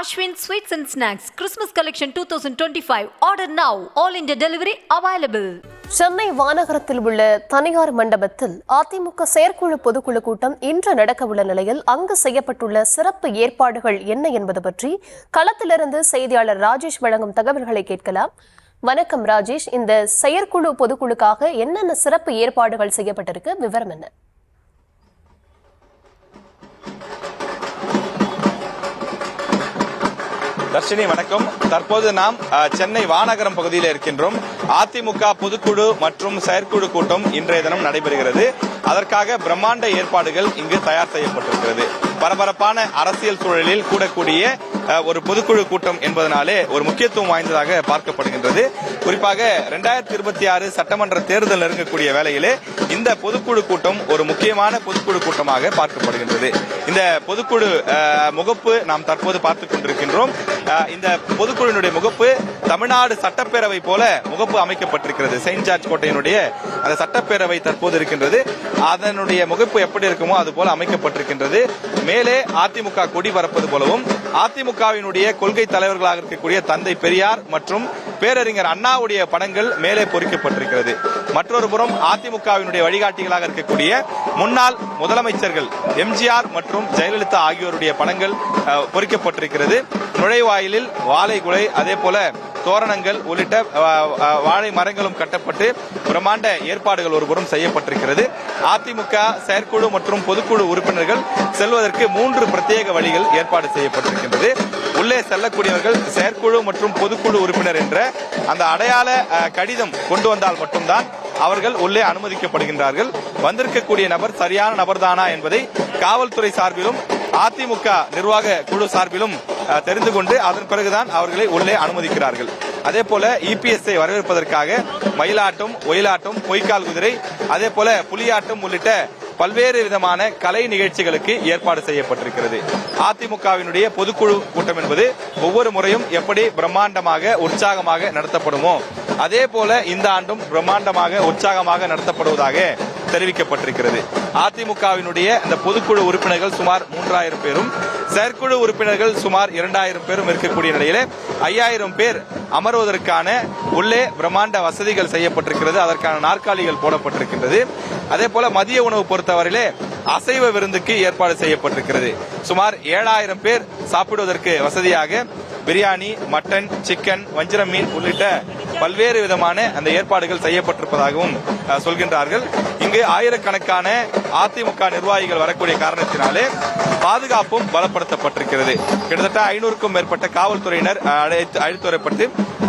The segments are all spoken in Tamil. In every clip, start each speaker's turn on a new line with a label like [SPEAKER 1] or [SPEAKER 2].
[SPEAKER 1] Ashwin sweets and snacks Christmas collection two thousand twenty five order now all India delivery available
[SPEAKER 2] Chennai வானகரத்தில் உள்ள தனியார் மண்டபத்தில் அதிமுக செயற்குழு பொதுக்குழு கூட்டம் இன்று நடக்கவுள்ள நிலையில் அங்கு செய்யப்பட்டுள்ள சிறப்பு ஏற்பாடுகள் என்ன என்பது பற்றி களத்திலிருந்து செய்தியாளர் ராஜேஷ் வழங்கும் தகவல்களை கேட்கலாம். வணக்கம் ராஜேஷ். இந்த செயற்குழு பொதுக்குழுக்காக என்னென்ன சிறப்பு ஏற்பாடுகள் செய்யப்பட்டிருக்கு? விவரம் என்ன?
[SPEAKER 3] தர்ஷினி வணக்கம். தற்போது நாம் அஹ், சென்னை வானகரம் பகுதியில் இருக்கின்றோம். அதிமுக பொதுக்குழு மற்றும் செயற்குழு கூட்டம் இன்றைய தினம் நடைபெறுகிறது. அதற்காக பிரம்மாண்ட ஏற்பாடுகள் இங்கு தயார் செய்யப்பட்டிருக்கிறது. பரபரப்பான அரசியல் சூழலில் கூடக்கூடிய ஒரு பொதுக்குழு கூட்டம் என்பதனாலே ஒரு முக்கியத்துவம் வாய்ந்ததாக பார்க்கப்படுகின்றது. குறிப்பாக இரண்டாயிரத்தி இருபத்தி ஆறு சட்டமன்ற தேர்தல் நெருங்கக்கூடிய வேளையிலே இந்த பொதுக்குழு கூட்டம் ஒரு முக்கியமான பொதுக்குழு கூட்டமாக பார்க்கப்படுகின்றது. இந்த பொதுக்குழு முகப்பு நாம் தற்போது பார்த்துக் கொண்டிருக்கின்றோம். இந்த பொதுக்குழுவினுடைய முகப்பு தமிழ்நாடு சட்டப்பேரவை போல முகப்பு அமைக்கப்பட்டிருக்கிறது. செயின்ட் ஜார்ஜ் கோட்டையினுடைய அந்த சட்டப்பேரவை தற்போது இருக்கின்றது. அதனுடைய முகப்பு எப்படி இருக்குமோ அது போல அமைக்கப்பட்டிருக்கின்றது. மேலே அதிமுக கொடி பறப்பது போலவும் அதிமுக திமுகவினுடைய கொள்கை தலைவர்களாக இருக்கக்கூடிய தந்தை பெரியார் மற்றும் பேரறிஞர் அண்ணாவுடைய படங்கள் மேலே பொறிக்கப்பட்டிருக்கிறது. மற்றொரு புறம் அதிமுகவினுடைய வழிகாட்டிகளாக இருக்கக்கூடிய முன்னாள் முதலமைச்சர்கள் எம்ஜிஆர் மற்றும் ஜெயலலிதா ஆகியோருடைய படங்கள் அஹ், பொறிக்கப்பட்டிருக்கிறது. நுழைவாயிலில் வாழைகுலை அதே போல தோரணங்கள் உள்ளிட்ட வாழை மரங்களும் கட்டப்பட்டு பிரம்மாண்ட ஏற்பாடுகள் ஒருபுறம் செய்யப்பட்டிருக்கிறது. அதிமுக செயற்குழு மற்றும் பொதுக்குழு உறுப்பினர்கள் செல்வதற்கு மூன்று பிரத்யேக வழிகள் ஏற்பாடு செய்யப்பட்டிருக்கின்றது. உள்ளே செல்லக்கூடியவர்கள் செயற்குழு மற்றும் பொதுக்குழு உறுப்பினர் என்ற அந்த அடையாள கடிதம் கொண்டு வந்தால் மட்டும்தான் அவர்கள் உள்ளே அனுமதிக்கப்படுகின்றார்கள். வந்திருக்கக்கூடிய நபர் சரியான நபர்தானா என்பதை காவல்துறை சார்பிலும் அதிமுக நிர்வாக குழு சார்பிலும் தெரிந்து கொண்டு அதன் பிறகுதான் அவர்களை உள்ளே அனுமதிக்கிறார்கள். அதே போல இபிஎஸ்ஐ வரவேற்பதற்காக மயிலாட்டம் ஒயிலாட்டம் பொய்க்கால் குதிரை அதே போல புலியாட்டம் உள்ளிட்ட பல்வேறு விதமான கலை நிகழ்ச்சிகளுக்கு ஏற்பாடு செய்யப்பட்டிருக்கிறது. அதிமுகவினுடைய பொதுக்குழு கூட்டம் என்பது ஒவ்வொரு முறையும் எப்படி பிரம்மாண்டமாக உற்சாகமாக நடத்தப்படுமோ அதே போல இந்த ஆண்டும் பிரம்மாண்டமாக உற்சாகமாக நடத்தப்படுவதாக தெரிவிக்கப்பட்டிருக்கிறது. அதிமுகவினுடைய இந்த பொதுக்குழு உறுப்பினர்கள் சுமார் மூன்றாயிரம் பேரும் செயற்குழு உறுப்பினர்கள் சுமார் இரண்டாயிரம் பேரும் இருக்கக்கூடிய நிலையிலே ஐயாயிரம் பேர் அமர்வதற்கான உள்ளே பிரம்மாண்ட வசதிகள் செய்யப்பட்டிருக்கிறது. அதற்கான நாற்காலிகள் போடப்பட்டிருக்கின்றது. அதே போல மதிய உணவு பொறுத்தவரையிலே அசைவ விருந்துக்கு ஏற்பாடு செய்யப்பட்டிருக்கிறது. சுமார் ஏழாயிரம் பேர் சாப்பிடுவதற்கு வசதியாக பிரியாணி மட்டன் சிக்கன் வஞ்சிரம் மீன் உள்ளிட்ட பல்வேறு விதமான அந்த ஏற்பாடுகள் செய்யப்பட்டிருப்பதாகவும் சொல்கின்றார்கள். இங்கு ஆயிரக்கணக்கான அதிமுக நிர்வாகிகள் வரக்கூடிய காரணத்தினாலே பாதுகாப்பும் பலப்படுத்தப்பட்டிருக்கிறது. கிட்டத்தட்ட ஐநூறுக்கும் மேற்பட்ட காவல்துறையினர் அழைத்து வரப்பட்டு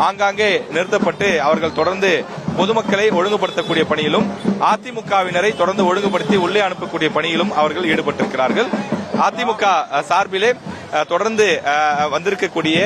[SPEAKER 3] ஆங்காங்கே நிறுத்தப்பட்டு அவர்கள் தொடர்ந்து பொதுமக்களை ஒழுங்குபடுத்தக்கூடிய பணியிலும் அதிமுகவினரை தொடர்ந்து ஒழுங்குபடுத்தி உள்ளே அனுப்பக்கூடிய பணியிலும் அவர்கள் ஈடுபட்டிருக்கிறார்கள். அதிமுக சார்பிலே தொடர்ந்து வந்திருக்கக்கூடிய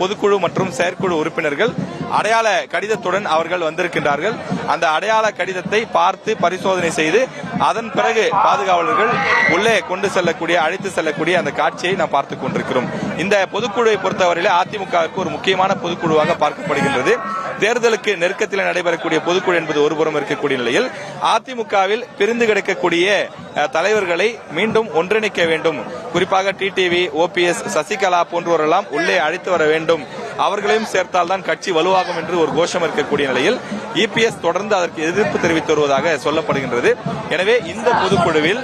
[SPEAKER 3] பொதுக்குழு மற்றும் செயற்குழு உறுப்பினர்கள் அடையாள கடிதத்துடன் அவர்கள் வந்திருக்கின்றார்கள். அந்த அடையாள கடிதத்தை பார்த்து பரிசோதனை செய்து அதன் பிறகு பாதுகாவலர்கள் உள்ளே கொண்டு செல்லக்கூடிய அழைத்து செல்லக்கூடிய அந்த காட்சியை நாம் பார்த்துக் கொண்டிருக்கிறோம். இந்த பொதுக்குழுவை பொறுத்தவரையிலே அதிமுகவுக்கு ஒரு முக்கியமான பொதுக்குழுவாக பார்க்கப்படுகின்றது. தேர்தலுக்கு நெருக்கத்தில் நடைபெறக்கூடிய பொதுக்குழு என்பது ஒருபுறம் இருக்கக்கூடிய நிலையில் அதிமுகவில் பிரிந்து கிடக்கக்கூடிய தலைவர்களை மீண்டும் ஒன்றிணைக்க வேண்டும். குறிப்பாக டிடிவி ஓபிஎஸ் சசிகலா போன்றோரெல்லாம் உள்ளே அழைத்து வர வேண்டும். அவர்களையும் சேர்த்தால் தான் கட்சி வலுவாகும் என்று ஒரு கோஷம் இருக்கக்கூடிய நிலையில் இபிஎஸ் தொடர்ந்து அதற்கு எதிர்ப்பு தெரிவித்து வருவதாக சொல்லப்படுகின்றது. எனவே இந்த பொதுக்குழுவில்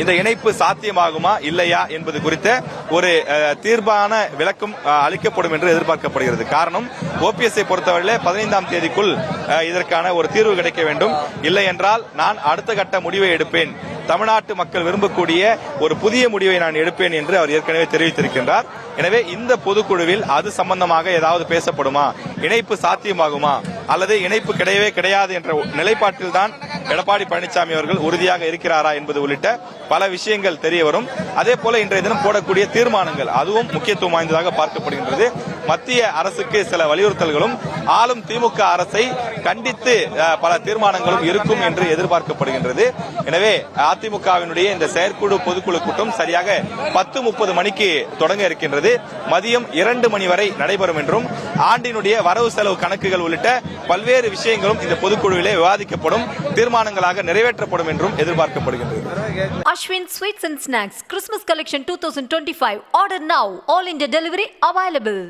[SPEAKER 3] இந்த இணைப்பு சாத்தியமாகுமா இல்லையா என்பது குறித்த ஒரு தீர்ப்பான விளக்கம் அளிக்கப்படும் என்று எதிர்பார்க்கப்படுகிறது. காரணம் ஓபிஎஸ்ஐ பொறுத்தவரையிலே பதினைந்தாம் தேதிக்குள் இதற்கான ஒரு தீர்வு கிடைக்க வேண்டும். இல்லை என்றால் நான் அடுத்த கட்ட முடிவை எடுப்பேன். தமிழ்நாட்டு மக்கள் விரும்பக்கூடிய ஒரு புதிய முடிவை நான் எடுப்பேன் என்று அவர் ஏற்கனவே தெரிவித்திருக்கின்றார். எனவே இந்த பொதுக்குழுவில் அது சம்பந்தமாக ஏதாவது பேசப்படுமா? இணைப்பு சாத்தியமாகுமா? அல்லது இணைப்பு கிடையவே கிடையாது என்ற நிலைப்பாட்டில் தான் எடப்பாடி பழனிசாமி அவர்கள் உறுதியாக இருக்கிறாரா என்பது உள்ளிட்ட பல விஷயங்கள் தெரிய வரும். அதே போல இன்றைய தினம் போடக்கூடிய தீர்மானங்கள் அதுவும் முக்கியத்துவம் வாய்ந்ததாக பார்க்கப்படுகின்றது. மத்திய அரசுக்கு சில வலியுறுத்தல்களும் ஆளும் திமுக அரசை கண்டித்து பல தீர்மானங்களும் இருக்கும் என்று எதிர்பார்க்கப்படுகின்றது. எனவே அதிமுகவினுடைய இந்த செயற்குழு பொதுக்குழு கூட்டம் சரியாக பத்து முப்பது மணிக்கு தொடங்க இருக்கின்றது. மதியம் இரண்டு மணி வரை நடைபெறும் என்றும் ஆண்டினுடைய வரவு செலவு கணக்குகள் உள்ளிட்ட பல்வேறு விஷயங்களும் இந்த பொதுக்குழுவிலே விவாதிக்கப்படும் தீர்மானங்களாக நிறைவேற்றப்படும் என்றும் எதிர்பார்க்கப்படுகிறது
[SPEAKER 1] Ashwin sweets and snacks Christmas collection two thousand twenty five order now all India delivery available